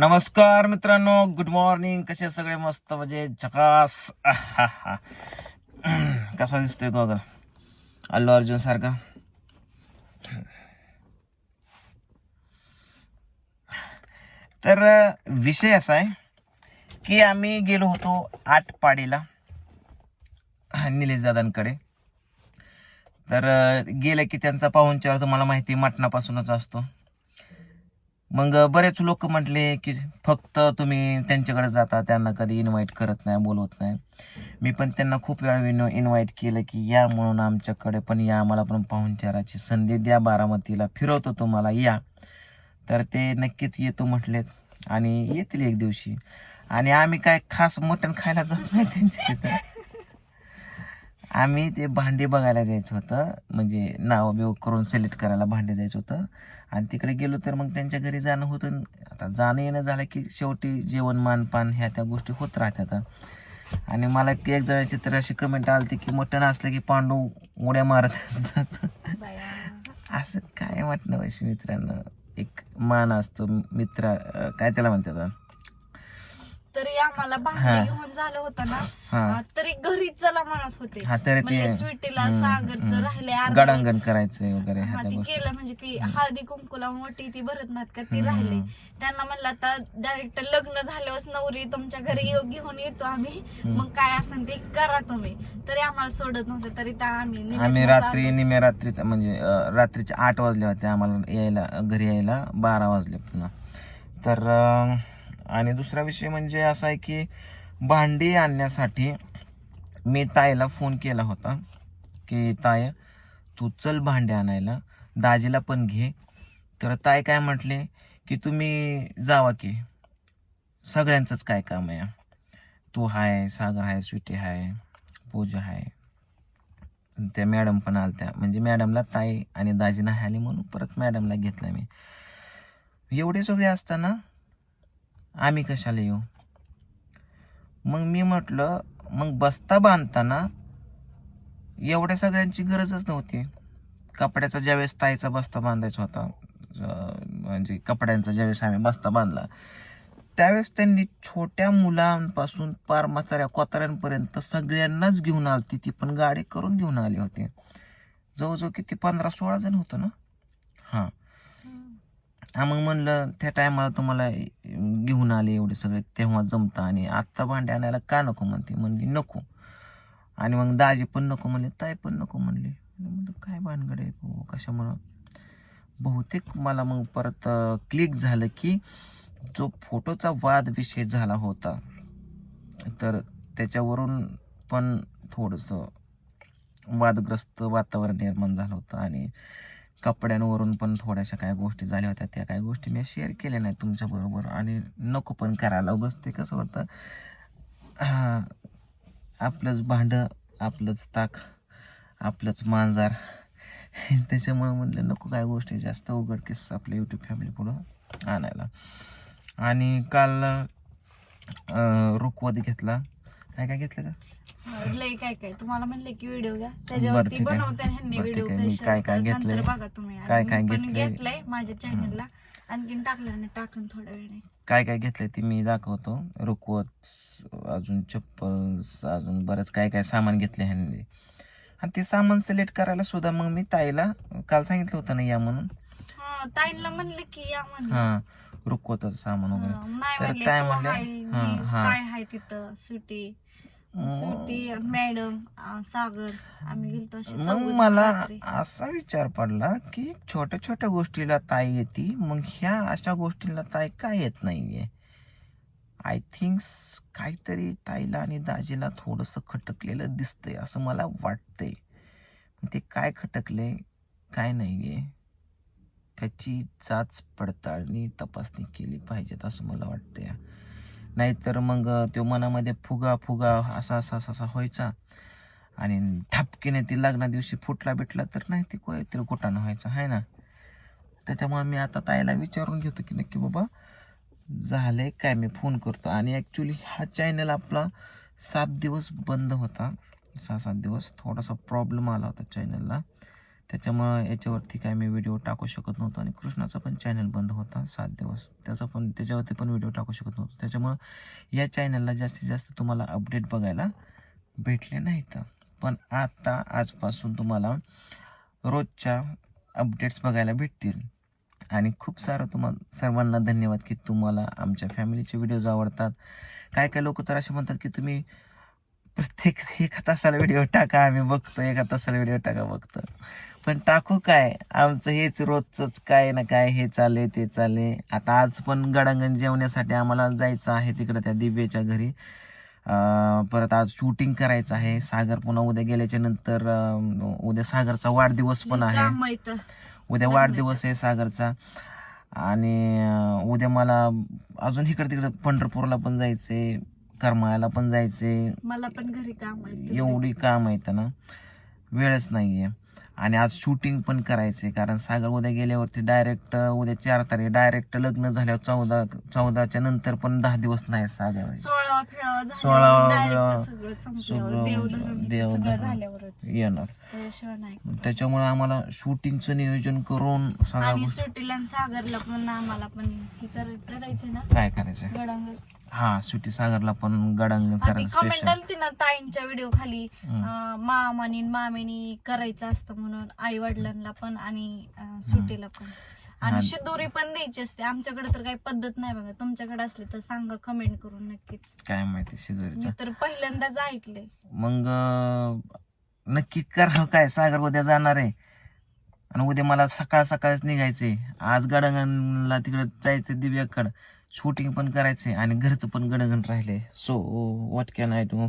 नमस्कार मित्रांनो good morning कसे सगळे मस्त म्हणजे झकास. कसा दिसतोय गोगर अल्लू अर्जुन सारखा. तर विषय असा आहे की आम्ही गेलो होतो आटपाडीला निलेश दादांकडे. तर गेलं की त्यांचा पाहुणचार तुम्हाला माहिती आहे, मटणापासूनच असतो. मग बरेच लोक म्हटले की फक्त तुम्ही त्यांच्याकडे जाता त्यांना कधी इन्व्हाइट करत नाही बोलवत नाही. मी पण त्यांना खूप वेळा इन्व्हाइट केलं की या म्हणून आमच्याकडे पण या आम्हाला पण पाहुणचाराची संधी द्या बारामतीला फिरवतो तुम्हाला या. तर ते नक्कीच येतो म्हटलेत आणि येतील एक दिवशी. आणि आम्ही काय खास मटण खायला जात नाही त्यांच्या तिथं आम्ही ते भांडे बघायला जायचं होतं. म्हणजे नाव बिव करून सिलेक्ट करायला भांडे जायचं होतं. आणि तिकडे गेलो तर मग त्यांच्या घरी जाणं होतं. आता जाणं येणं झालं की शेवटी जेवण मानपान ह्या त्या गोष्टी होत राहतात. आणि मला एक जणाची तर अशी कमेंट आली की मटण असलं की पांडू उड्या मारत असतात. असं काय वाटणं वैशी मित्रांनो? एक मान असतो मित्र काय त्याला म्हणतात? तरी आम्हाला हा. भांडे घेऊन झालं होतं ना हा. अं, तरी घरीच चला म्हणत होते हा तरी ते म्हणजे स्वीटीला हम्म, सागरचं हम्म. राहिले अर्ध. गडांगण करायचं वगैरे ह्या हा त्या ती गोष्टी केलं म्हणजे ती हळदी कुंकुला मोठी ती भरत नाहीत का ती हम्म. राहिले त्यांना म्हणलं आता डायरेक्ट लग्न झाल्यावर नवरी तुमच्या घरी येऊ- घेऊन येतो आम्ही मग काय असेल ते करा तुम्ही तरी आम्हाला सोडत नव्हतं तरी त्या आम्ही आम्ही रात्री निम्या रात्री म्हणजे अं, रात्रीचे आठ वाजले होते आम्हाला यायला घरी यायला बारा वाजले पुन्हा तर अं, आणि दुसरा विषय म्हणजे असा आहे की भांडी आणण्यासाठी मी ताईला फोन केला होता की ताय तू चल भांडे आणायला दाजीला पण घे. तर ताई काय म्हटले की तुम्ही जावा की सगळ्यांचंच काय काम आहे. तू हाय सागर हाय स्वीटी हाय पूजा हाय. त्या मॅडम पण आलत्या. म्हणजे मॅडमला ताई आणि दाजी नाही आली म्हणून परत मॅडमला घेतला मी. एवढे सगळे असताना आम्ही कशाला येऊ? मग मी म्हटलं मग बस्ता बांधताना एवढ्या सगळ्यांची गरजच नव्हती. कपड्याचा ज्यावेळेस ताईचा बस्ता बांधायचा होता म्हणजे कपड्यांचा ज्यावेळेस आम्ही बस्ता बांधला त्यावेळेस त्यांनी छोट्या मुलांपासून पार म्हाताऱ्या कोताऱ्यांपर्यंत सगळ्यांनाच घेऊन आलती. ती पण गाडी करून घेऊन आली होती. जवळजवळ किती पंधरा सोळा जण होतं ना? हां. हा मग म्हणलं त्या टायमाला तुम्हाला घेऊन आले एवढे सगळे तेव्हा जमतं. आणि आत्ता भांडे आणायला का नको म्हणते? म्हणली नको. आणि मग दाजी पण नको म्हणले ताई पण नको म्हणली. म्हणलं काय भानगड आहे भाऊ? कशामुळं? बहुतेक मला मग परत क्लिक झालं की जो फोटोचा वाद विषय झाला होता तर त्याच्यावरून पण थोडंसं वादग्रस्त वातावरण निर्माण झालं होतं. आणि कपड्यांवरून पण थोड्याशा काय गोष्टी झाल्या होत्या. त्या काही गोष्टी मी शेअर केल्या नाही तुमच्याबरोबर आणि नको पण करायला. उगाच ते कसं होतं आपलंच भांडं आपलंच ताक आपलंच मांजार त्याच्यामुळे म्हणलं नको काय गोष्टी जास्त उघड उघडकीस आपल्या यूट्यूब फॅमिली पुढं आणायला. आणि काल रुखवत घेतला. काय काय घेतलं का लय काय काय तुम्हाला म्हणले की व्हिडिओ घ्या त्याच्यावरती ठीक आहे. बनवते ह्यांनी बरं, व्हिडिओ ठीक आहे. मी स्पेशल काय काय घेतलंय? बघा तुम्ही काय आणि काय मी पण घेतलंय? घेतलंय माझ्या चॅनलला आणखीन टाकलं टाकून थोड्या वेळाने काय काय घेतलंय ते मी दाखवतो रुकवत अजून चप्पल अजून बरंच काय काय सामान घेतले ह्यांनी आणि ते सामान सिलेक्ट करायला सुद्धा मग मी ताईला काल सांगितलं होतं ना या म्हणून हा ताईंना म्हणले की या म्हणले हा रुकवताचं सामान वगैरे हा, नाही तर म्हणले काय तू म्हणले? हाय, हा, हा. काय हाय तिथं सुटी सुटी मॅडम सागर आम्ही गेलतो असे मग चौघजण मला रात्री. असा विचार पडला की छोट्या छोट्या गोष्टीला ताई येते मग ह्या अशा गोष्टीला ताई काय येत नाहीये? आय थिंक काहीतरी ताईला आणि दाजीला थोडंसं खटकलेलं दिसतंय असं मला वाटतंय. ते काय खटकले काय नाहीये. त्याची जाच पडताळणी तपासणी केली पाहिजेत असं मला वाटतंय. नाहीतर मग तो मनामध्ये फुगा फुगा असा असा असा असा व्हायचा. आणि थापकीने ती लग्ना दिवशी फुटला बिटला तर नाही ती कोयतरी कुठानं व्हायचं आहे ना? त्याच्यामुळे मी आता ताईला विचारून घेतो की नक्की बाबा झालं आहे काय? मी फोन करतो. आणि ॲक्च्युली हा चॅनल आपला सात दिवस बंद होता. सहा सात दिवस थोडासा प्रॉब्लेम आला होता चॅनलला त्याच्यामुळं याच्यावरती काय मी व्हिडिओ टाकू शकत नव्हतो आणि कृष्णाचा पण चॅनल बंद होता सात दिवस. त्याचा पण त्याच्यावरती पण व्हिडिओ टाकू शकत नव्हतो. त्याच्यामुळं या चॅनलला जास्तीत जास्त तुम्हाला अपडेट बघायला भेटले नाहीत. पण आता आजपासून तुम्हाला रोजच्या अपडेट्स बघायला भेटतील. आणि खूप सारं तुम्हाला सर्वांना धन्यवाद की तुम्हाला आमच्या फॅमिलीचे व्हिडिओज आवडतात. काय काय लोक तर असे म्हणतात की तुम्ही प्रत्येक एका तासाला व्हिडिओ टाका आम्ही बघतो एका तासाला व्हिडिओ टाका बघतो पण टाकू काय? आमचं हेच रोजचंच काय ना काय हे चाले ते चाले आता आज पण गडांगण जेवण्यासाठी आम्हाला जायचं आहे तिकडं त्या दिव्याच्या घरी. परत आज शूटिंग करायचं आहे. सागर पुन्हा उद्या गेल्याच्यानंतर उद्या सागरचा वाढदिवस पण आहे. उद्या वाढदिवस आहे सागरचा. आणि उद्या मला अजून इकडे तिकडे पंढरपूरला पण जायचंय. करमाळ्याला पण जायचंय मला पण घरी काम आहे एवढी काम आहेत ना वेळच नाहीये. आणि आज शूटिंग पण करायचंय कारण सागर उद्या गेल्यावरती डायरेक्ट उद्या चार तारीख डायरेक्ट लग्न झाल्यावर चौदा चौदाच्या नंतर पण दहा दिवस नाही सागर. सगळं झाल्यावरच. येणार. नाही. त्याच्यामुळे आम्हाला शूटिंगचं नियोजन करून सागरला पण आम्हाला पण हे करायचं काय करायचं हा सुटी सागरला पण गडांग करायचं कमेंट आली ना ताईंच्या व्हिडिओ खाली अं, मामानी आणि मामेनी करायचं असतं म्हणून आई वडिलांना पण आणि अं, सुट्टीला पण. आणि शिदोरी पण द्यायची असते. आमच्याकडे तर काही पद्धत नाही बघा. तुमच्याकडे असली तर सांगा कमेंट करून नक्कीच. काय माहिती शिजोरीचं मी तर पहिल्यांदाच ऐकले मग अं, नक्की करावं काय. सागर उद्या जाणार आहे. आणि उद्या मला सकाळ सकाळच निघायचंय. आज गडगणला तिकडे जायचं दिव्याकडं. शूटिंग पण करायचंय आणि घरचं पण गडगण राहिले so what can I do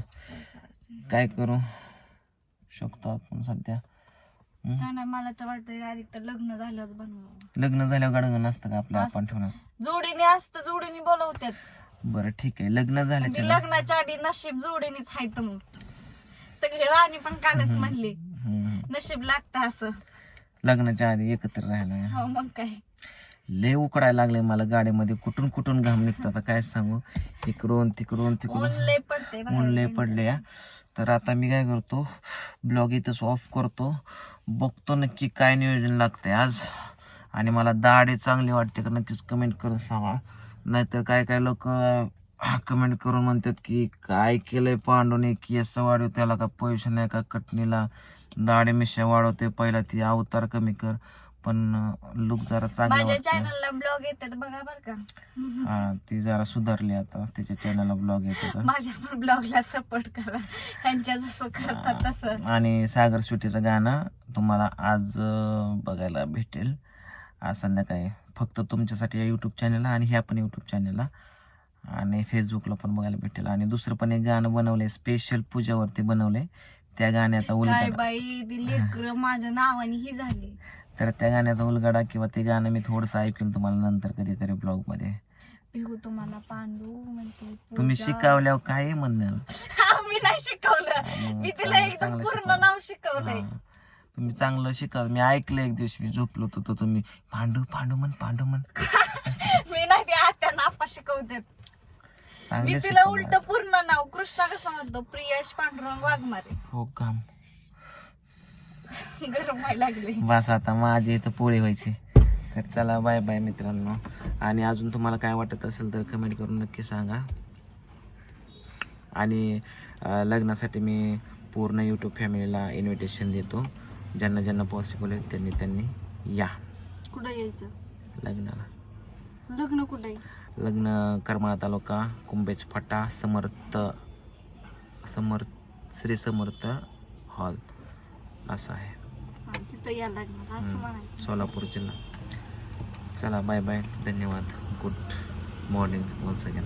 काय करू? शकतो आपण सध्या? नाही नाही मला तर वाटतं डायरेक्ट लग्न झाल्यावर बनवावं लग्न झाल्यावर गडगण असतं का आपलं आपण ठेवणार? जोडीने असतं जोडीने बोलवतात बरं ठीक आहे. लग्न झाल्याच्या मी लग्नाच्या आधी नशीब जोडीनेच आहेत मग. सगळे राणी पण कालच म्हणली हम्म. नशीब लागतं असं. लग्नाच्या आधी एकत्र राहायला हो मग काय. लय उकडायला लागले मला गाडीमध्ये. कुठून कुठून घाम निघतात आता काय सांगू? इकडून तिकडून तिकडून. ऊन लय पडले या तर आता मी काय करतो? ब्लॉग इथंच ऑफ करतो. बघतो नक्की काय नियोजन लागतंय आज. आणि मला दाढी चांगली वाटते का नक्कीच कमेंट करून सांगा. नाहीतर काय काय लोक कमेंट करून म्हणतात की काय केलंय पांडूने? की असं वाढव त्याला का पैसे नाही का कटणीला? दाढी मिशा वाढवते पहिला ती अवतार कमी कर. पण लुक जरा चांगला माझ्या वाटतं चॅनलला ब्लॉग येतात बघा बर का. हा ती जरा सुधारली आता. तिच्या चॅनलला ब्लॉग येत माझ्या पण ब्लॉगला सपोर्ट करा. त्यांच्या जसं करतात तसं. आणि सागर स्वीटीचं गाणं तुम्हाला आज अं, बघायला भेटेल. आज संध्याकाळी. फक्त तुमच्यासाठी या यूट्यूब चॅनलला आणि ह्या पण यूट्यूब चॅनलला आणि फेसबुकला पण बघायला भेटेल. आणि दुसरं पण एक गाणं बनवलंय. स्पेशल पूजावरती बनवलंय. त्या गाण्याचा काय उलगडा. बाई ती लेकर माझ्या नावाने ही झाली. तर त्या गाण्याचा उलगडा किंवा ते गाणं मी थोडंसं ऐकेल तुम्हाला नंतर कधीतरी ब्लॉगमध्ये तुम्हाला पांडू म्हणते तुम्ही. शिकावल्यावर काही म्हणणार हा, मी नाही शिकवलं. मी तिला एकदम पूर्ण. नाव शिकवलंय. तुम्ही चांगलं शिका मी ऐकलं एक दिवशी मी झोपलो होतो तर तुम्ही पांडू पांडू म्हण पांडू म्हण. मी नाही ते आत्या नापा शिकवतात मी तिला. उलट पूर्ण नाव कृष्णा कसं म्हणतो? प्रियाश पांडुरंग वाघमारे. हो काम. गरम व्हायला लागले. बस आता माझी इथं पोळी व्हायची. तर चला बाय बाय मित्रांनो. आणि अजून तुम्हाला काय वाटत असेल तर कमेंट करून नक्की सांगा. आणि लग्नासाठी मी पूर्ण यूट्यूब फॅमिलीला इन्व्हिटेशन देतो. ज्यांना ज्यांना पॉसिबल आहे त्यांनी त्यांनी या. कुठं यायचं? लग्नाला. लग्न कुठे? लग्न करमाळा तालुका कुंभेज फाटा समर्थ समर्थ श्री समर्थ हॉल असं आहे. तिथं या लागणार असं म्हणायचं. सोलापूर जिल्हा. चला बाय बाय धन्यवाद. Good morning once again